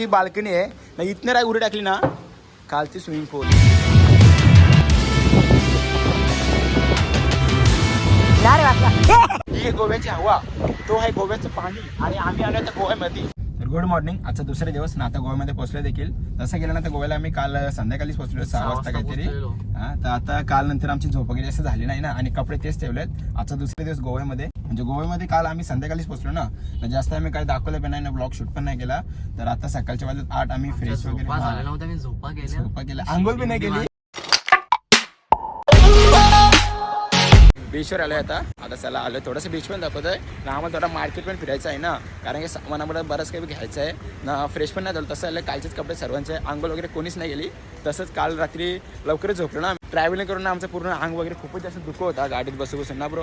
आमची बाल्कनी आहे. ना इथनं राय उडी टाकली ना खालची स्विमिंग पूल ही गोव्याची हवा तो आहे गोव्याचं पाणी आणि आम्ही आलो आता गोव्यामध्ये. तर गुड मॉर्निंग. आजचा दुसरा दिवस ना आता गोव्यामध्ये पोहोचलो देखील. तसं गेलं ना तर गोव्याला आम्ही काल संध्याकाळीच पोहोचलो सहा वाजता काहीतरी. हा तर आता काल नंतर आमची झोप वगैरे असं झाली नाही ना आणि कपडे तेच ठेवलेत. आजचा दुसरा दिवस गोव्यामध्ये. म्हणजे गोव्यामध्ये काल आम्ही संध्याकाळीच पोहोचलो ना जास्त आम्ही काही दाखवलं पण नाही ना ब्लॉग शूट पण नाही केला. तर आता सकाळच्या वाजत आठ आम्ही फ्रेश वगैरे झोपा केल्या. आंघोळ पण नाही केली? बीचवर आलोय आता. आता चला आलो थोडंसं बीच पण दाखवतोय. ना आम्हाला थोडा मार्केट पण फिरायचं आहे ना. कारण की सामानामध्ये बरंच काही घ्यायचं आहे ना फ्रेश पण नाही झालं. तसं आलं कालचेच कपडे सर्वांचे. आंघोळ वगैरे कोणीच नाही गेली. तसंच काल रात्री लवकरच झोपलो ना ट्रॅव्हलिंग करून आमचं पूर्ण अंग वगैरे खूपच जास्त दुःख होता. गाडीत बसू बसून ना ब्रो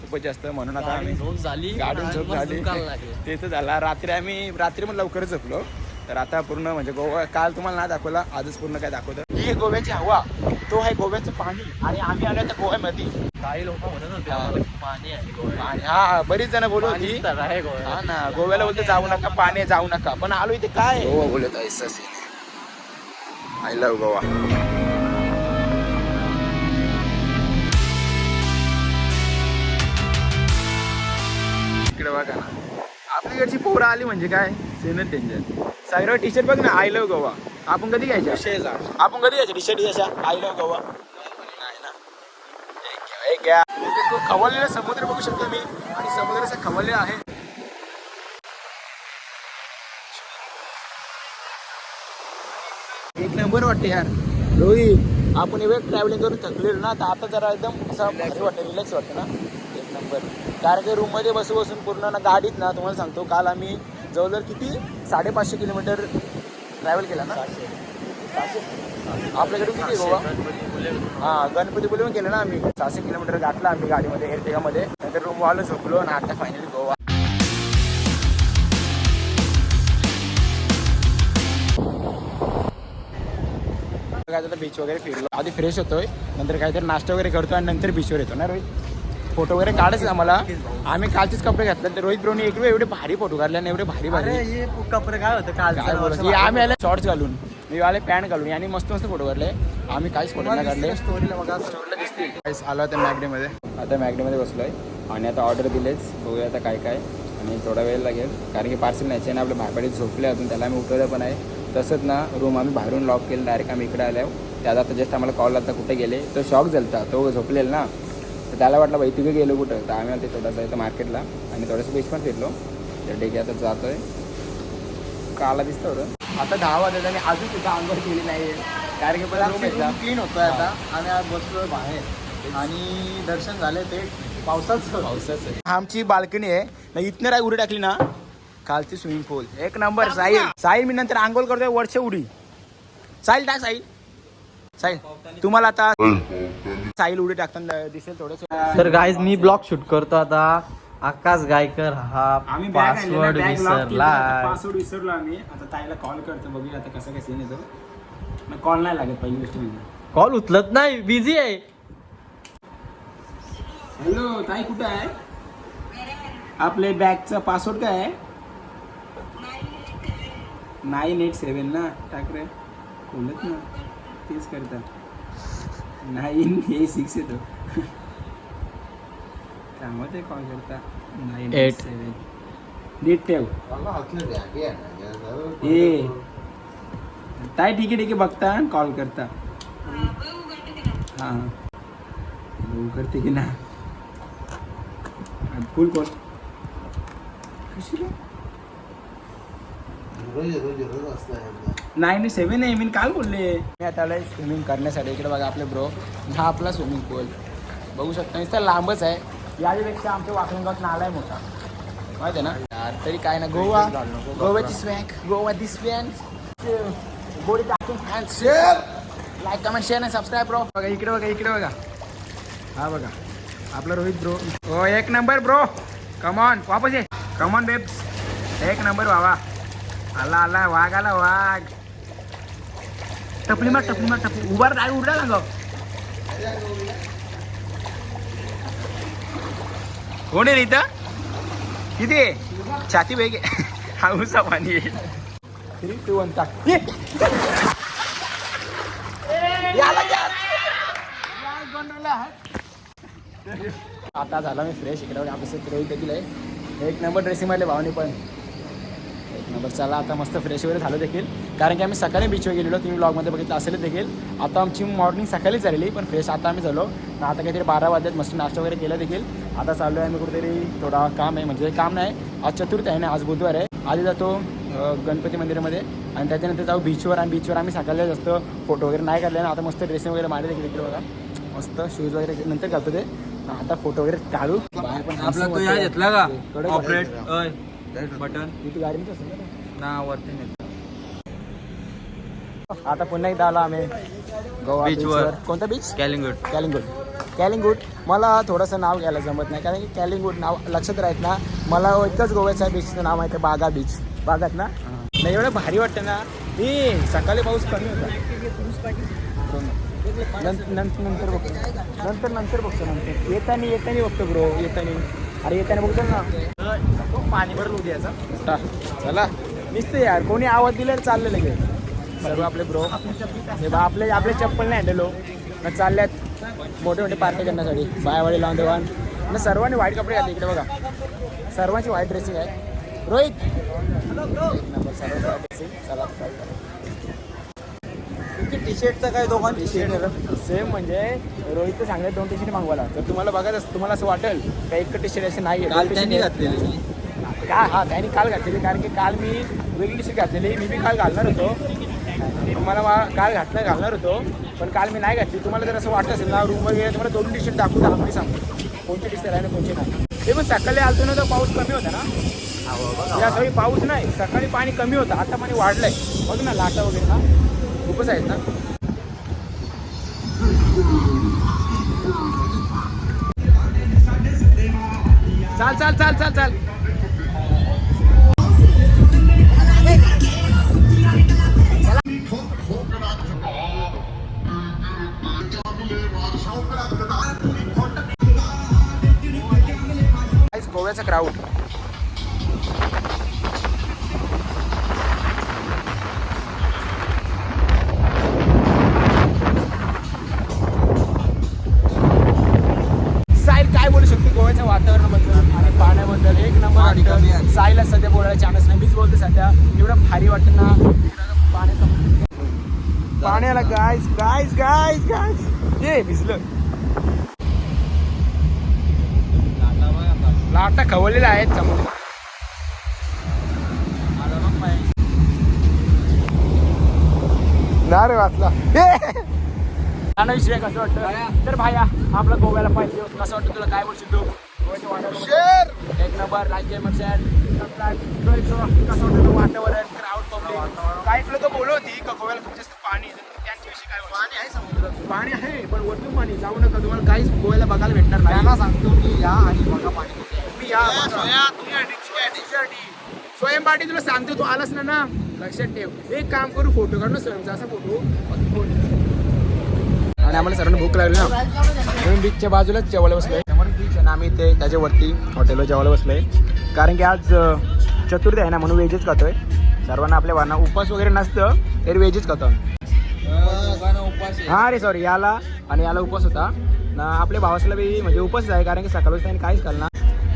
खूपच जास्त. म्हणून आता आम्ही झाली. गाडून झोप झाली. ते तर झाला. रात्री आम्ही रात्री पण लवकरच झोपलो. तर आता पूर्ण म्हणजे गोवा काल तुम्हाला नाही दाखवला. आजच पूर्ण काय दाखवतं ही आहे गोव्याची हवा तो आहे गोव्याचं पाणी आणि आम्ही आलो आता गोव्यामध्ये. काही लोक म्हणत होते हा. आम्हाला पाणी आहे गोव्यात. आणि हा बरीच जण बोलत होती. तर आहे. हा ना गोव्याला बोलते जाऊ नका पाणी आहे, जाऊ नका. पण आलो इथे काय? गोवा बोलत आय लव्ह गोवा. इकडे बघा ना. आपल्याकडची पोरं आली म्हणजे काय? सेनच डेंजर साईराव टी शर्ट बघ ना आय लव्ह गोवा आपण कधी घ्यायच्या? आपण कधी घ्यायच्या? T shirt I love Goa तो खवळलेला समुद्र बघू शकतो मी. आणि समुद्र असा खवळलेला आहे. एक नंबर वाटते यार. रोहित आपण एवढं ट्रॅव्हलिंग करून थकलेलो ना तर आता जरा एकदम असं वाटतं रिलॅक्स वाटतं ना? नंबर कारण की रूममध्ये बसू बसून पूर्ण ना गाडीत ना तुम्हाला सांगतो काल आम्ही जवळजवळ किती? साडेपाचशे किलोमीटर ट्रॅव्हल केला ना? आपल्याकडे किती गोवा हा गणपती बोलून केलं ना आम्ही. सहाशे किलोमीटर गाठला आम्ही गाडीमध्ये एअरटेगामध्ये नंतर रूम वालो झोपलो आणि आता फायनली गोवा. बीच वगैरे फिरलो. आधी फ्रेश होतोय नंतर काहीतरी नाश्ता वगैरे करतो आणि नंतर बीचवर येतो ना रोहित? फोटो वगैरे काढायचं आम्हाला आम्ही कालचेच कपडे घातले. तर रोहित ब्रोनी इकडे एवढे भारी फोटो काढले आणि एवढे भारी भारी. कपडे काय होतं आम्ही आले शॉर्ट्स घालून. मी आले पॅन्ट घालून. आणि मस्त मस्त फोटो काढले. आम्ही काहीच फोटो नाही काढले. स्टोरीला बघा स्टोरला दिसतील. काहीच आलो आता मॅगडीमध्ये. आता मॅगडीमध्ये बसलोय. आणि आता ऑर्डर दिलेच बघूया आता काय काय. आणि थोडा वेळ लागेल. कारण की पार्सल न्यायचे ना आपल्या भापाडीत झोपले अजून. त्याला आम्ही उठवलं पण आहे. तसंच ना रूम आम्ही बाहेरून लॉक केलं. डायरेक्ट आम्ही इकडे आल्यावर त्यात आता जस्ट आम्हाला कॉल आता कुठे गेले. तो शॉक झालता. तो झोपलेला ना. तर त्याला वाटलं बाई तिथे गेलो कुठं? तर आम्ही आता थोडासा इथं मार्केटला आणि थोडंसं बीच पण फिरलो. तर आहे आता जातोय. काला दिसतं होतं. आता दहा वाजता आणि अजून सुद्धा अंघोळ केली नाही कारण की मला क्लीन होतोय आता. आम्ही आज बसलोय बाहेर. आणि दर्शन झाले ते पावसाचं. पावसाचं. आमची बाल्कनी आहे. ना इथनं राय उडी टाकली ना खालची स्विमिंग पूल एक नंबर साहिल. साहिल मी नंतर आंघोळ करतोय वर्ष उडी. साहिल टाक साहिल. साहिल तुम्हाला आता साहिल उडी टाकताना दिसेल थोडस. तर गाईज मी ब्लॉग शूट करतो आता. आकाश गायकर हा पासवर्ड विसरला. पासवर्ड विसरलो आम्ही. आता ताईला कॉल करतो बघूया आता कसं कसं येतो. कॉल नाही लागत पहिली गोष्ट म्हणजे. कॉल उचलत नाही बिझी आहे. हॅलो ताई कुठं आहे? आपले बॅगचा पासवर्ड काय आहे? नाईन एट सेवन ना? टाक रे. खोलत ना. तेच करता नाईन हे सिक्स येतो कामात आहे कॉल करता नाईन एट Eight. सेवन नीट ठेव ए ताई ठीक आहे ठीक आहे बघता कॉल करता हां करते की ना फुल कोण कशी रे नाईन सेवन आहे मी काल बोलले. मी आता आलोय स्विमिंग करण्यासाठी. इकडे बघा आपले ब्रो हा आपला स्विमिंग पूल बघू शकता नुसतं लांबच आहे. याच्यापेक्षा आमच्या वाकणगावात नाला आहे मोठा. माहिती आहे ना? यार तरी काय ना गोवा. गोव्याची स्वॅग गोवा दी स्वॅग गोडी टाकून शेअर लाईक कमेंट शेअर आणि सबस्क्राईब ब्रो बघा इकडे बघा इकडे बघा. हा बघा. आपला रोहित ब्रो हो एक नंबर ब्रो कमॉन वापस ये. कमॉन बेब्स एक नंबर बाबा. आला आला वाघ आला वाघ. टपली मार टपली मार टपली. उभार काय उरला ना ग. कोण आहे इथं? किती आहे? छाती वेग हाऊसा पाणी आहे. थ्री टू वन टाक आता झाला मी फ्रेश इकडे बघा, रोहित देखील आहे एक नंबर ड्रेसिंग मारले भावनी पण. नंबर चला आता मस्त फ्रेश वगैरे झालं देखील. कारण की आम्ही सकाळी बीचवर गेलेलो तुम्ही ब्लॉगमध्ये बघितलं असेल देखील. आता आमची मॉर्निंग सकाळी झालेली पण फ्रेश आता आम्ही झालो. आता काहीतरी बारा वाजल्यात मस्त नाश्ता वगैरे केला देखील. आता चाललो आहे आम्ही कुठेतरी थोडा काम आहे म्हणजे काम नाही. आज चतुर्थ आहे ना आज बुधवार आहे. आधी जातो गणपती मंदिरामध्ये. आणि त्याच्यानंतर जाऊ बीचवर आणि बीचवर आम्ही सकाळला जास्त फोटो वगैरे नाही काढले ना. आता मस्त ड्रेसिंग वगैरे मारले देखील इकडे बघा. मस्त शूज वगैरे नंतर घालतो ते. आता फोटो वगैरे काढू. बाहेर पण आपला. घेतला का? बटन ना ते? वरती नाही. आता पुन्हा एकदा आलो आम्ही. गोवा बीचवर वर. कोणता बीच कॅलिंगुड कॅलिंगूट कॅलिंगूट मला थोडंसं नाव घ्यायला जमत नाही कारण की कॅलिंगूट नाव लक्षात राहत ना. मला एकच गोव्याच्या बीचचं नाव आहे बागा बीच बागात ना? नाही एवढं भारी वाटतं ना. ए सकाळी पाऊस कमी होता. नंतर नंतर नंतर बघतो. नंतर नंतर बघतो नंतर. येतानी येतानी बघतो ब्रो येतानी. अरे येतानी बघतो ना. पाणी भरलं उद्याचा चला. निसतं यार कोणी आवाज दिला चाललं लगेच. सर्व आपले ब्रो हे बा आपले आपले चप्पल नाही हँडलो ना चालल्यात मोठे मोठे पार्टी करण्यासाठी. बायावाडी लावून देवान ना सर्वांनी वाईट कपडे घातले इकडे बघा. सर्वांची वाईट ड्रेसिंग आहे. रोहित! dressing. चला. टी शर्टचं काय दोघांची सेम म्हणजे रोहित सांगले दोन टी शर्ट मागवायला. तर तुम्हाला बघायचं असं तुम्हाला असं वाटेल का एक टी शर्ट असे नाही काल त्यांनी घातलेली का? हा त्यांनी काल घातलेली कारण की काल मी वेगळी टी शर्ट घातलेली. मी बी काल घालणार होतो. तुम्हाला काल घातलं घालणार होतो. पण काल मी नाही घातली. तुम्हाला जर असं वाटत असेल ना रूमवर गेले तुम्हाला दोन टी शर्ट दाखवू मी सांगतो कोणती टी शर्ट आहे ना कोणची नाही. ते पण सकाळी आलतो ना तर पाऊस कमी होता ना? या सगळी पाऊस नाही. सकाळी पाणी कमी होतं. आता पाणी वाढलंय. बघ ना लाटा वगैरे ना. खूपच आहेत ना. चाल चाल चाल चाल चाल. Guys, गोव्याचा क्राऊड साईला सध्या बोलायला चान्स नाही. मीच बोलतो सध्या. एवढं भारी वाटतं ना. पाण्याला गायस गायस गायस गायस ते भिजलं. लाटा खवळलेल्या आहेत समोर. ना रे वाचला. विषय कसं वाटतं? तर भाया आपला गोव्याला पाहिजे. कसं वाटतं तुला? काय बोलशील तू? वातावरणाबद्दल? एक नंबर शेअर कसं तुला वातावरण क्राऊड पब्लिक काही लोक बोलत होती का गोव्याला खूप जास्त पाणी आहे. तर त्यांच्याविषयी काय पाणी आहे समुद्रात. पाणी आहे पण वरतून पाणी. जाऊ नका तुम्हाला काहीच गोव्याला बघायला भेटणार नाही. त्यांना सांगतो की या आणि बघा पाणी. तुम्ही या स्वयंपाठी तुला सांगतो तू आलास ना ना? लक्षात ठेव. एक काम करू फोटो काढू ना स्वयंचा असा फोटो आणि आम्हाला सर्वांना भूक लागली ना. म्हणून बीचच्या बाजूलाच जेवायला बसलोय. आम्ही इथे त्याच्यावरती हॉटेलवर जेवायला बसलोय. कारण की आज चतुर्थी आहे ना म्हणून व्हेजच खातोय. सर्वांना आपल्या वाना उपास वगैरे नसतं तरी व्हेजच खातो आम्ही. उपास हा रे सॉरी याला आणि याला उपवास होता. ना आपल्या भावासला बी म्हणजे उपवास आहे कारण की सकाळच त्यांनी काहीच खाल्लं ना.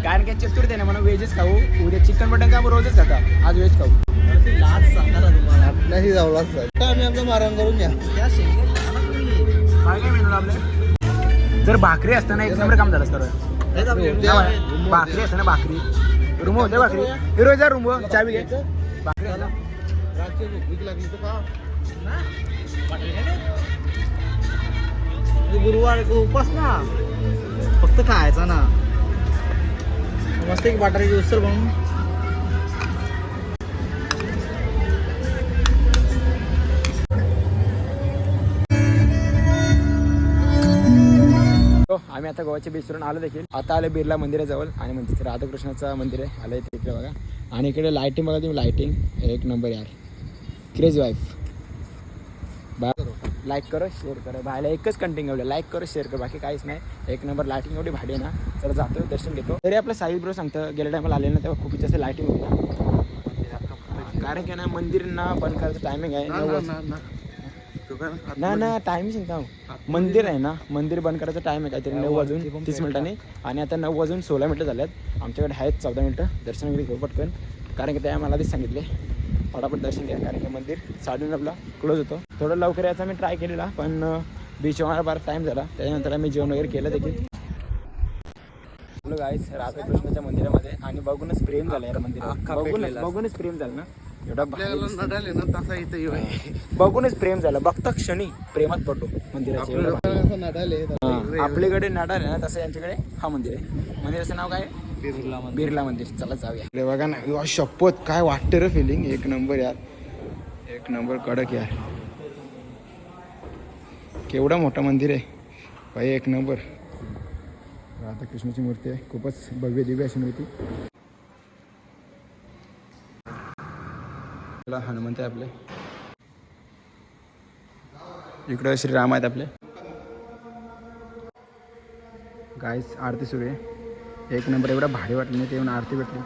कारण की चतुर्थी आहे ना म्हणून व्हेजच खाऊ. उद्या चिकन मटन का रोजच खाता. आज व्हेज खाऊ. लाच सांगा ना तुम्हाला आपल्याही जावलाच तर आम्ही आपलं मारण करून घ्या. काय काय मेनू आपले जर भाकरी असताना एक नंबर काम झालं असतं. भाकरी असते ना भाकरी. रूम होते भाकरी. हिरो जा रूम चावी घे. भाकरी गुरुवार उपास ना. फक्त खायचा ना. मस्त एक बटाट्याची उसर म्हणून आम्ही आता गोव्याच्या बीचवरून आलो देखील. आता आलो बिर्ला मंदिराजवळ आणि म्हणजे राधाकृष्णाचं मंदिर आहे. आलं इथे इकडे बघा. आणि इकडे लाईटिंग बघा तुम्ही. लाईटिंग एक नंबर यार. क्रेज वाईफ बा लाईक करो शेअर करो. भायला एकच कंटेंट एवढं. लाईक करो शेअर करो. बाकी काहीच नाही. एक नंबर लाईटिंग एवढी भाडी ना. तर जातो दर्शन घेतो. तरी आपलं साई ब्रो सांगतं गेल्या टायमाला आले ना तेव्हा खूप जास्त लाईटिंग होता कारण की ना मंदिर ना बंद करायचं टायमिंग आहे. ना ना टाइम सांगता. मंदिर आहे ना मंदिर बंद करायचं टाइम आहे काहीतरी नऊ वाजून तीस मिनिटांनी. आणि आता नऊ वाजून सोळा मिनिटं झाल्यात. आमच्याकडे आहेत चौदा मिनिटं. दर्शन वगैरे घेऊ पटकन. कारण की त्या मला आधीच सांगितले. फटाफट दर्शन घ्या कारण की मंदिर साडेनऊला क्लोज होतो. थोडं लवकर यायचा मी ट्राय केलेला पण बीच मला फार टाईम झाला. त्याच्यानंतर आम्ही जेवण वगैरे केलं देखील. गाईस राधाकृष्णाच्या मंदिरामध्ये. आणि बघूनच प्रेम झालं यार मंदिरात. बघूनच प्रेम झालं ना? एवढा भारी दिसतं. नडाले ना तसा इथे येऊ. बघूनच प्रेम झालं. बघता क्षणी प्रेमात पडतो मंदिराचे एवढं भारी. नडाले हा, आपल्याकडे नाडार आहे ना तसं यांच्याकडे हा मंदिर आहे. मंदिराचं नाव काय? बिर्ला बिर्ला मंदिर. चला जाऊया. बघा ना शपथ काय वाटतं रे फिलिंग एक नंबर यार. एक नंबर कडक यार. केवढा मोठा मंदिर आहे. भाई एक नंबर. राधाकृष्णाची मूर्ती आहे. खूपच भव्य दिव्य अशी मूर्ती. हनुमंत आहे आपले. इकडं श्रीराम आहेत आपले. गायस आरती सुरू आहे. एक नंबर एवढा भारी वाटलं नाही ते येऊन आरती भेटली.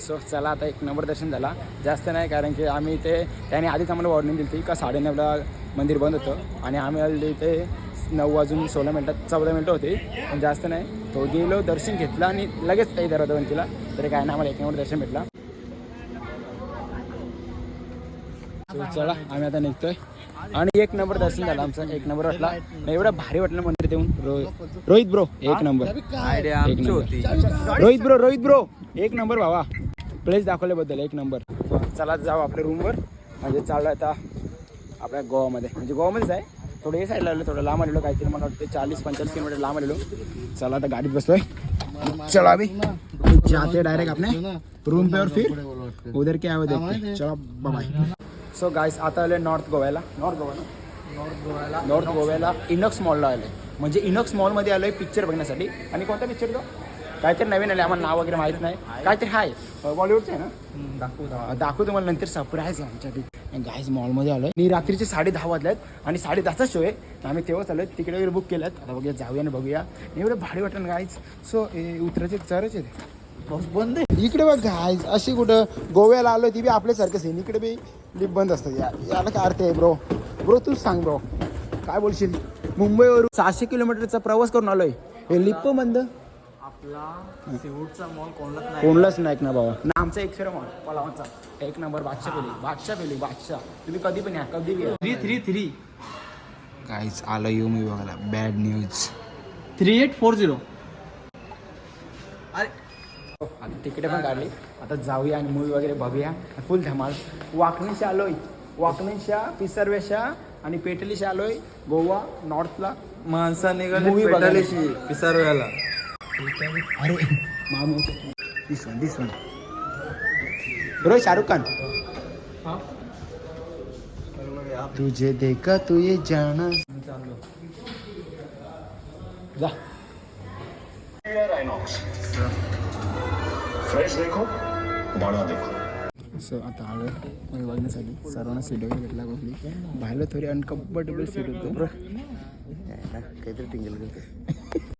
सो चला आता एक नंबर दर्शन झाला. जास्त नाही कारण की आम्ही इथे त्याने आधीच आम्हाला वॉर्निंग दिली होती का साडेनऊला मंदिर बंद होतं. आणि आम्ही आलो इथे नऊ वाजून सोळा मिनटात चौदा मिनटं होती. पण जास्त नाही. तो गेलो दर्शन घेतलं आणि लगेच काही दरवाजा केला तरी काय नाही आम्हाला एक नंबर दर्शन भेटला. चला आम्ही आता निघतोय. आणि एक नंबर दर्शन झालं आमचं एक नंबर वाटला. नाही, एवढं भारी वाटलं मंदिर देऊन. रोहित ब्रो एक number. Rohit bro Rohit bro एक नंबर भावा. प्लेस दाखवल्याबद्दल एक नंबर. चला जाऊ आपल्या रूमवर म्हणजे चाललो आता आपल्या गोवामध्ये. म्हणजे गोवामध्येच आहे. थोडं हे साईडला आलो थोडं लांब आलेलो काहीतरी मला वाटतं चाळीस पंचाळीस किलोमीटर लांब आलेलो. चला आता गाडीत बसतोय चलो अभी जाते डायरेक्ट अपने रूम पे और फिर उधर क्या है वो देखते हैं. चलो बाय सो गाईस आता आले नॉर्थ गोव्याला नॉर्थ गोव्याला नॉर्थ गोव्याला इनॉक्स मॉलला आले म्हणजे इनॉक्स मॉलमध्ये आलोय पिक्चर बघण्यासाठी. आणि कोणता पिक्चर तो? काहीतरी नवीन आले आम्हाला नाव वगैरे माहीत नाही. काहीतरी आहे बॉलिवूडचं आहे ना? दाखवू अं, दाखवतो मला नंतर सरप्राईज आहे आमच्या गाईज मॉलमध्ये आलोय. मी रात्रीचे साडे दहा वाजल्यात आणि साडे दहाचा शो आहे. आम्ही तेव्हाच आलोय. तिकडे वगैरे बुक केल्यात आता बघूया जाऊया आणि बघूया. एवढं भारी वाटलं गाईज सो उतरायचे चरच आहे पाऊस बंद आहे. इकडे बघ गाईज अशी कुठं गोव्याला आलोय ती बी आपल्यासारखंच आहे इकडे बी लिप बंद असतात या याला काय अर्थ आहे ब्रो ब्रो तूच सांग ब्रो काय बोलशील? मुंबईवरून सहाशे किलोमीटरचा प्रवास करून आलोय. हे लिप बंद. आपला सिवूडचा मॉल कोणालाच नाही. कोणलाच नाही ना बाबा. ना आमचा एक मॉल पलावांचा. एक नंबर बादशाह पेली बादशाह पेली बादशाह. तुम्ही कधी पण या कधी घ्या थ्री थ्री थ्री काहीच आलं येऊ मी बघायला. Bad news three eight four zero अरे. आता तिकडे पण काढली. आता जाऊया आणि मूवी वगैरे बघूया. फुल धमाल. वाकणीशा आलोय. वाकणीशा पिसरवेशा आणि पेटलीशा आलोय. गोवा नॉर्थला माणसा निघाले पिसारव्याला अरे मामू this one this one bro Shahrukh Khan. तुझे देखा तू ये जाना. जा. फ्रेश देखो बड़ा देखो. सो आता आलो मूवी बघण्यासाठी सर्वांना सीट वगैरे भेटला बघली बाहेर थोडी अनकम्फर्टेबल सीट होतो. काहीतरी टिंगल करते